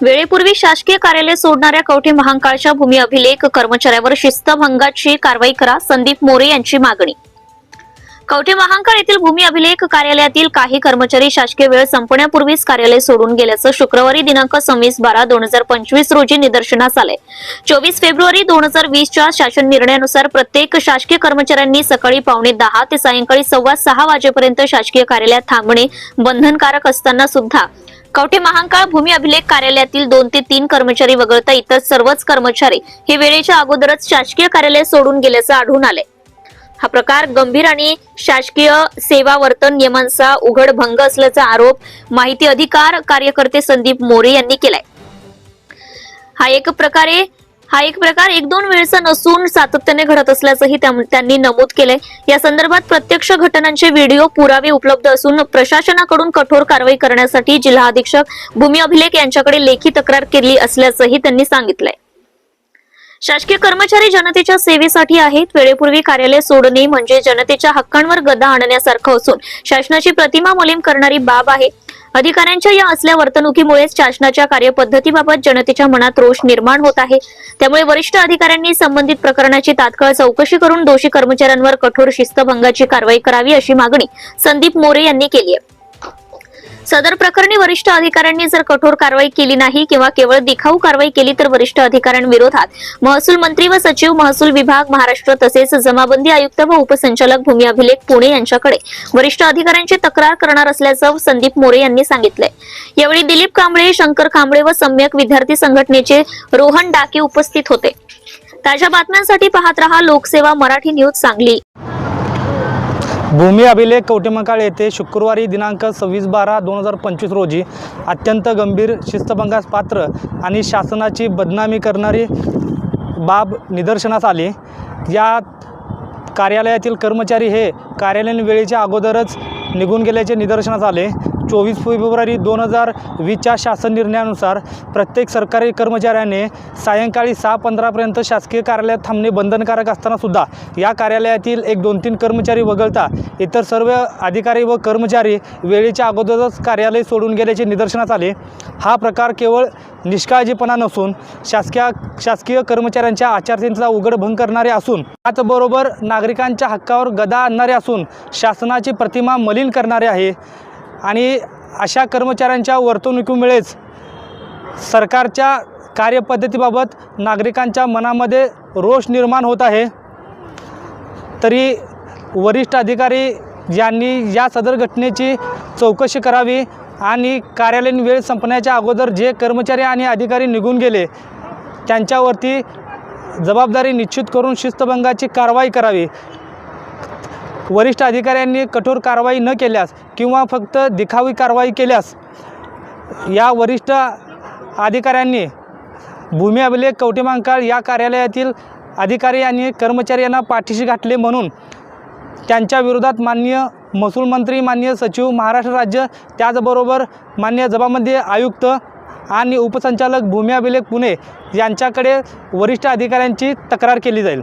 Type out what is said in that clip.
वेळेपूर्वी शासकीय कार्यालय सोडणाऱ्या कवठे महांकाळच्या भूमी अभिलेख कर्मचाऱ्यावर शिस्तभंगाची कारवाई करा संदीप मोरे यांची मागणी. कवठे महांकाळ येथील भूमी अभिलेख कार्यालयातील काही कर्मचारी शासकीय वेळ संपण्यापूर्वीच कार्यालय सोडून गेल्याचं शुक्रवारी दिनांक सव्वीस बारा दोन हजार पंचवीस रोजी निदर्शनास आले चोवीस फेब्रुवारी दोन हजार वीसच्या शासन निर्णयानुसार प्रत्येक शासकीय कर्मचाऱ्यांनी सकाळी पावणे दहा ते सायंकाळी सव्वा सहा वाजेपर्यंत शासकीय कार्यालयात थांबणे बंधनकारक असताना सुद्धा कवठे महांकाळ भूमी अभिलेख कार्यालयातील दोन ते तीन कर्मचारी वगळता इतर सर्वच कर्मचारी हे वेळेच्या अगोदरच शासकीय कार्यालय सोडून गेल्याचं आढळून आले हा प्रकार गंभीर आणि शासकीय सेवा वर्तन नियमांचा उघड भंग असल्याचा आरोप माहिती अधिकार कार्यकर्ते संदीप मोरे यांनी केलाय. हा एक प्रकारे हा एक प्रकार एक दोन वेळचा नसून सातत्याने घडत असल्याचंही त्यांनी नमूद केले या संदर्भात प्रत्यक्ष घटनांचे व्हिडिओ पुरावे उपलब्ध असून प्रशासनाकडून कठोर कारवाई करण्यासाठी जिल्हा अधीक्षक भूमी अभिलेख यांच्याकडे लेखी तक्रार केली असल्याचंही त्यांनी सांगितलंय. शासकीय कर्मचारी जनतेच्या सेवेसाठी आहेत. वेळेपूर्वी कार्यालय सोडणे म्हणजे जनतेच्या हक्कांवर गदा आणण्यासारखं असून शासनाची प्रतिमा मलिम करणारी बाब आहे. अधिकाऱ्यांच्या या असल्या वर्तणुकीमुळेच शासनाच्या कार्यपद्धतीबाबत जनतेच्या मनात रोष निर्माण होत आहे. त्यामुळे वरिष्ठ अधिकाऱ्यांनी संबंधित प्रकरणाची तात्काळ चौकशी करून दोषी कर्मचाऱ्यांवर कठोर शिस्तभंगाची कारवाई करावी अशी मागणी संदीप मोरे यांनी केली आहे. सदर प्रकरणी वरिष्ठ अधिकाऱ्यांनी जर कठोर कारवाई केली नाही किंवा केवळ दिखाऊ कारवाई केली तर वरिष्ठ अधिकाऱ्यांविरोधात महसूल मंत्री व सचिव महसूल विभाग महाराष्ट्र तसेच जमाबंदी आयुक्त व उपसंचालक भूमी अभिलेख पुणे यांच्याकडे वरिष्ठ अधिकाऱ्यांची तक्रार करणार असल्याचं संदीप मोरे यांनी सांगितलंय. यावेळी दिलीप कांबळे शंकर कांबळे व सम्यक विद्यार्थी संघटनेचे रोहन डाके उपस्थित होते. ताज्या बातम्यांसाठी पाहत रहा लोकसेवा मराठी न्यूज सांगली. भूमी अभिलेख कवटेमकाळ येथे शुक्रवारी दिनांक सव्वीस बारा दोन हजार पंचवीस रोजी अत्यंत गंभीर शिस्तभंगास पात्र आणि शासनाची बदनामी करणारी बाब निदर्शनास आली. या कार्यालयातील कर्मचारी हे कार्यालयीन वेळेच्या अगोदरच निघून गेल्याचे निदर्शनास आले. चोवीस फेब्रुवारी दोन हजार वीसच्या शासन निर्णयानुसार प्रत्येक सरकारी कर्मचाऱ्याने सायंकाळी सहा पंधरापर्यंत शासकीय कार्यालयात थांबणे बंधनकारक असतानासुद्धा या कार्यालयातील एक दोन तीन कर्मचारी वगळता इतर सर्व अधिकारी व कर्मचारी वेळेच्या अगोदरच कार्यालय सोडून गेल्याचे निदर्शनास आले. हा प्रकार केवळ निष्काळजीपणा नसून शासकीय शासकीय कर्मचाऱ्यांच्या आचारसंहितेचा उघड भंग करणारे असून त्याचबरोबर नागरिकांच्या हक्कावर गदा आणणारे असून शासनाची प्रतिमा मलिन करणारे आहे. आणि अशा कर्मचाऱ्यांच्या वर्तणुकीमुळेच सरकारच्या कार्यपद्धतीबाबत नागरिकांच्या मनामध्ये रोष निर्माण होत आहे. तरी वरिष्ठ अधिकारी यांनी या सदर घटनेची चौकशी करावी आणि कार्यालयीन वेळ संपण्याच्या अगोदर जे कर्मचारी आणि अधिकारी निघून गेले त्यांच्यावरती जबाबदारी निश्चित करून शिस्तभंगाची कारवाई करावी. वरिष्ठ अधिकाऱ्यांनी कठोर कारवाई न केल्यास किंवा फक्त दिखावी कारवाई केल्यास या वरिष्ठ अधिकाऱ्यांनी भूमी अभिलेख कवटेमांकाळ या कार्यालयातील अधिकारी आणि कर्मचारी यांना पाठीशी घातले म्हणून त्यांच्या विरोधात मान्य महसूल मंत्री मान्य सचिव महाराष्ट्र राज्य त्याचबरोबर मान्य जबाबमध्ये आयुक्त आणि उपसंचालक भूमी अभिलेख पुणे यांच्याकडे वरिष्ठ अधिकाऱ्यांची तक्रार केली जाईल.